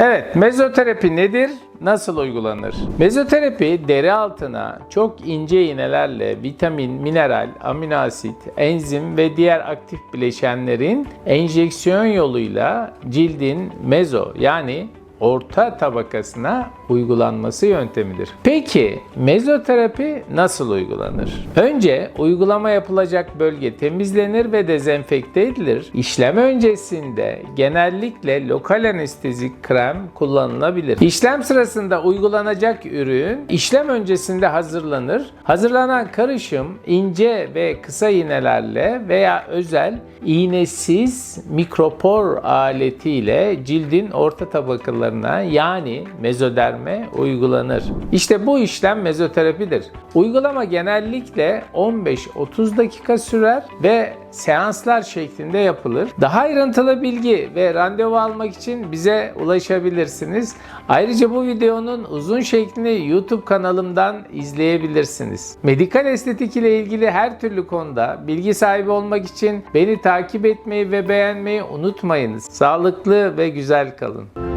Evet, mezoterapi nedir? Nasıl uygulanır? Mezoterapi deri altına çok ince iğnelerle vitamin, mineral, amino asit, enzim ve diğer aktif bileşenlerin enjeksiyon yoluyla cildin mezo yani orta tabakasına uygulanması yöntemidir. Peki mezoterapi nasıl uygulanır? Önce uygulama yapılacak bölge temizlenir ve dezenfekte edilir. İşlem öncesinde genellikle lokal anestezik krem kullanılabilir. İşlem sırasında uygulanacak ürün işlem öncesinde hazırlanır. Hazırlanan karışım ince ve kısa iğnelerle veya özel iğnesiz mikropor aletiyle cildin orta tabakalarına yani mezoderme uygulanır. İşte bu işlem mezoterapidir. Uygulama genellikle 15-30 dakika sürer ve seanslar şeklinde yapılır. Daha ayrıntılı bilgi ve randevu almak için bize ulaşabilirsiniz. Ayrıca bu videonun uzun şeklini YouTube kanalımdan izleyebilirsiniz. Medikal estetik ile ilgili her türlü konuda bilgi sahibi olmak için beni takip etmeyi ve beğenmeyi unutmayınız. Sağlıklı ve güzel kalın.